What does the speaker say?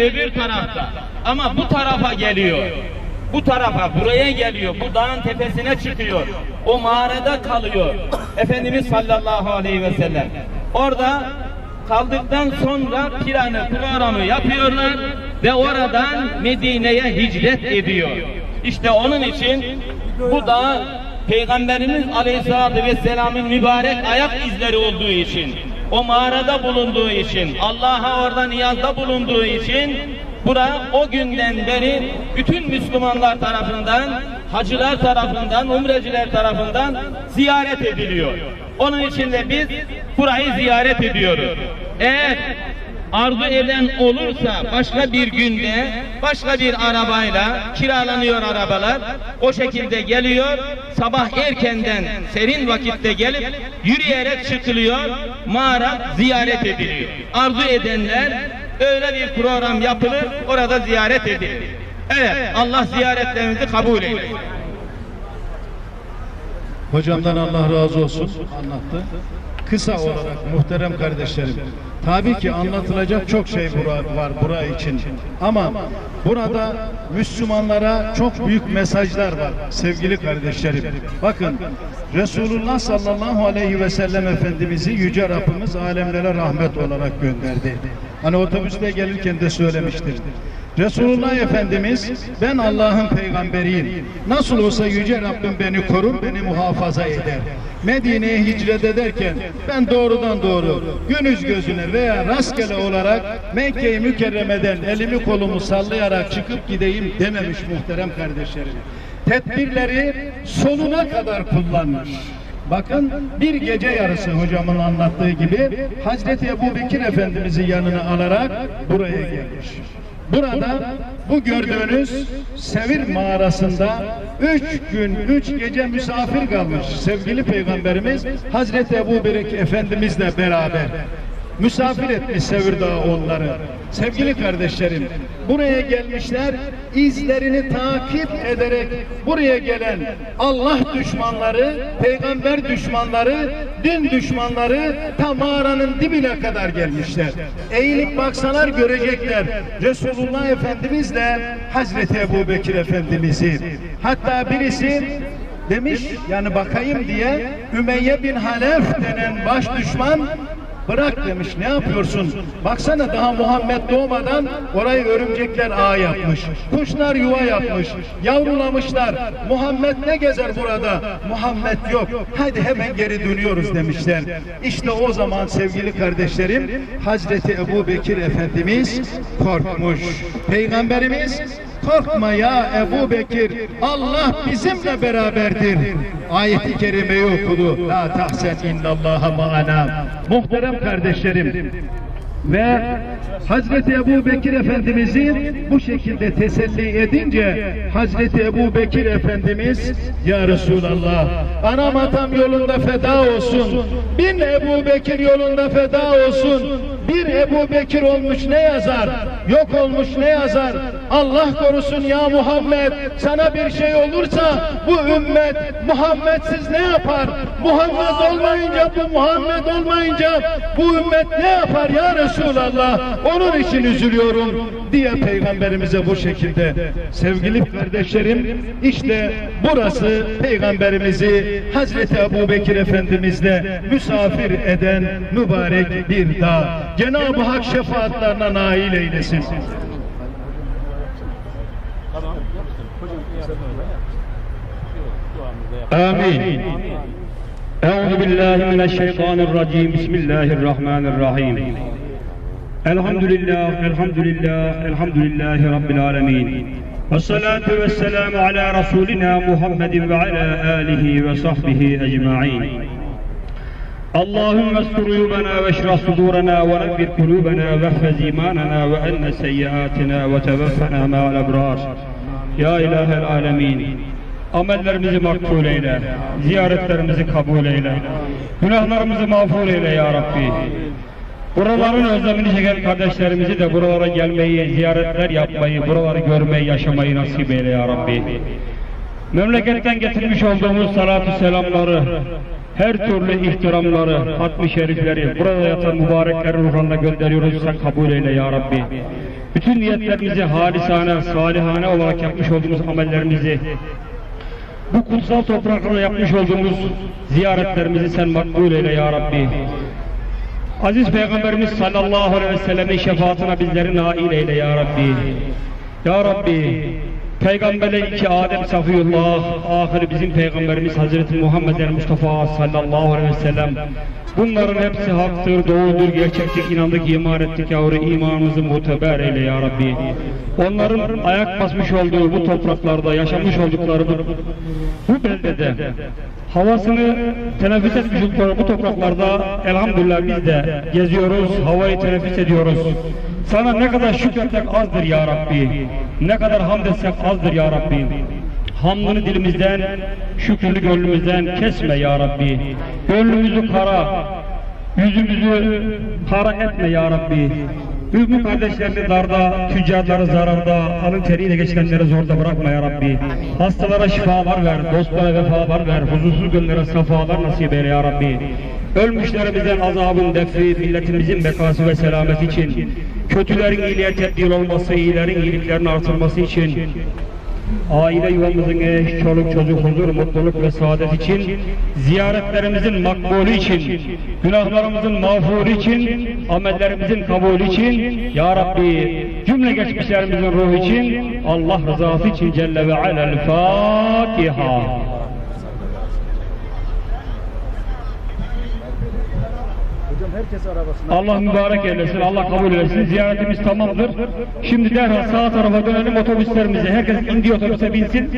öbür tarafta. Ama bu tarafa geliyor. Bu tarafa, buraya geliyor. Bu dağın tepesine çıkıyor. O mağarada kalıyor. Efendimiz sallallahu aleyhi ve sellem. Orada kaldıktan sonra planı, programı yapıyorlar ve oradan Medine'ye hicret ediyor. İşte onun için bu da Peygamberimiz Aleyhisselatü Vesselam'ın mübarek ayak izleri olduğu için, o mağarada bulunduğu için, Allah'a orada niyazda bulunduğu için bura o günden beri bütün Müslümanlar tarafından, hacılar tarafından, umreciler tarafından ziyaret ediliyor. Onun için de biz burayı ziyaret ediyoruz. Eğer arzu eden olursa başka bir günde başka bir arabayla kiralanıyor arabalar. O şekilde geliyor sabah erkenden serin vakitte gelip yürüyerek çıkılıyor mağara ziyaret ediliyor. Arzu edenler öyle bir program yapılır orada ziyaret edilir evet Allah ziyaretlerimizi kabul eylesin. Hocamdan Allah razı olsun. Anlattı. Kısa olarak muhterem kardeşlerim, tabii ki anlatılacak çok şey var bura için. Ama burada Müslümanlara çok büyük mesajlar var sevgili kardeşlerim. Bakın Resulullah sallallahu aleyhi ve sellem Efendimiz'i Yüce Rabbimiz alemlere rahmet olarak gönderdi. Hani otobüste gelirken de söylemiştir. Resulullah Efendimiz ben Allah'ın peygamberiyim. Nasıl olsa Yüce Rabbim beni korur, beni muhafaza eder. Medine'ye hicret ederken ben doğrudan doğru günüz gözüne veya rastgele olarak Mekke-i Mükerreme'den elimi kolumu sallayarak çıkıp gideyim dememiş muhterem kardeşlerim. Tedbirleri sonuna kadar kullanmış. Bakın bir gece yarısı hocamın anlattığı gibi Hazreti Ebu Bekir Efendimiz'i yanına alarak buraya gelmiş. Burada bu gördüğünüz Sevir mağarasında üç gün, üç gece misafir kalmış sevgili Peygamberimiz Hazreti Ebu Bekir Efendimizle beraber. Misafir etmiş Sevir Dağı onları. Sevgili kardeşlerim, buraya gelmişler, izlerini takip ederek buraya gelen Allah düşmanları, peygamber düşmanları, din düşmanları ta mağaranın dibine kadar gelmişler. Eğilip baksalar görecekler Resulullah Efendimizle Hazreti Ebu Bekir Efendimiz'i. Hatta birisi demiş yani bakayım diye Ümeyye bin Halef denen baş düşman Bırak demiş ne yapıyorsun? Baksana daha Muhammed doğmadan orayı örümcekler ağ yapmış. Kuşlar yuva yapmış. Yavrulamışlar. Muhammed ne gezer burada? Muhammed yok. Hadi hemen geri dönüyoruz demişler. İşte o zaman sevgili kardeşlerim Hazreti Ebu Bekir Efendimiz korkmuş. Peygamberimiz korkma ya Ebu Bekir Allah bizimle beraberdir. Ayeti kerimeyi okudu. La tahsen innallaha ma'ana. Muhterem kardeşlerim ve Hazreti Ebu Bekir Efendimiz'i bu şekilde teselli edince Hazreti Ebu Bekir Efendimiz Ya Resulallah anam atam yolunda feda olsun bin Ebu Bekir yolunda feda olsun bir Ebu Bekir olmuş ne yazar yok olmuş ne yazar Allah korusun ya Muhammed sana bir şey olursa bu ümmet Muhammedsiz ne yapar? Muhammed olmayınca bu Muhammed olmayınca bu ümmet ne yapar ya Resulallah? Onun için üzülüyorum diye peygamberimize bu şekilde. Sevgili kardeşlerim işte burası peygamberimizi Hazreti Ebu Bekir Efendimizle misafir eden mübarek bir dağ. Cenab-ı Hak şefaatlerine nail eylesin آمين. أعوذ بالله من الشيطان الرجيم. بسم الله الرحمن الرحيم. الحمد لله الحمد لله الحمد لله رب العالمين. والصلاة والسلام على رسولنا محمد وعلى آله وصحبه أجمعين. اللهم استر عيوبنا واشرح صدورنا ونبر قلوبنا واحفظ إيماننا وان سيئاتنا وتوفنا مع الأبرار. Ya ilahel alemin. Amellerimizi makbul eyle, ziyaretlerimizi kabul eyle, günahlarımızı mağfur eyle ya Rabbi. Buraların özlemini çeken kardeşlerimizi de buralara gelmeyi, ziyaretler yapmayı, buraları görmeyi, yaşamayı nasip eyle ya Rabbi. Memleketten getirmiş olduğumuz salatu selamları, her türlü ihtiramları, hatmi şerifleri, burada yatan mübareklerin ruhlarına gönderiyoruz. Sen kabul eyle ya Rabbi bütün niyetlerimizi halisane, salihane olarak yapmış olduğumuz amellerimizi bu kutsal topraklarda yapmış olduğumuz ziyaretlerimizi sen makbul eyle ya Rabbi. Aziz Peygamberimiz sallallahu aleyhi ve sellemin şefaatine bizleri nail eyle ya Rabbi. Ya Rabbi, Peygamberle iki Adem Safiyullah, ahiri bizim Peygamberimiz Hazreti Muhammed Mustafa sallallahu aleyhi ve sellem. Bunların hepsi haktır, doğrudur, gerçektir, inandık, iman ettik yavru, imanımızı muteber eyle ya Rabbi. Onların ayak basmış olduğu bu topraklarda, yaşamış oldukları bu, bu beldede, havasını teneffüs etmiş oldukları bu topraklarda elhamdülillah biz de geziyoruz, havayı teneffüs ediyoruz. Sana ne kadar şükretsek azdır ya Rabbi. Ne kadar hamd etsek azdır ya Rabbi. Hamdını dilimizden, şükrünü gönlümüzden kesme ya Rabbi. Gönlümüzü kara, yüzümüzü kara etme ya Rabbi. Mümin kardeşlerini darda, tüccarları zararda, alın teriyle geçirenleri zorda bırakma ya Rabbi. Hastalara şifalar ver, dostlara vefalar ver, huzursuz gönlere safalar nasip eyle ya Rabbi. Ölmüşlerimizden azabın defi, milletimizin bekası ve selameti için, kötülerin iyiliğe tebdil olması, iyilerin iyiliklerini artırması için, aile yuvamızın eş, çoluk çocuk huzur, mutluluk ve saadet için, ziyaretlerimizin makbulü için, günahlarımızın mağfuru için, amellerimizin kabulü için, Ya Rabbi cümle geçmişlerimizin ruhu için, Allah rızası için Celle ve Alel Fatiha. Hocam herkes arabasına. Allah mübarek eylesin, Allah kabul eylesin. Ziyaretimiz tamamdır. Şimdi derhal sağ tarafa dönelim otobüslerimize. Herkes indi otobüse binsin.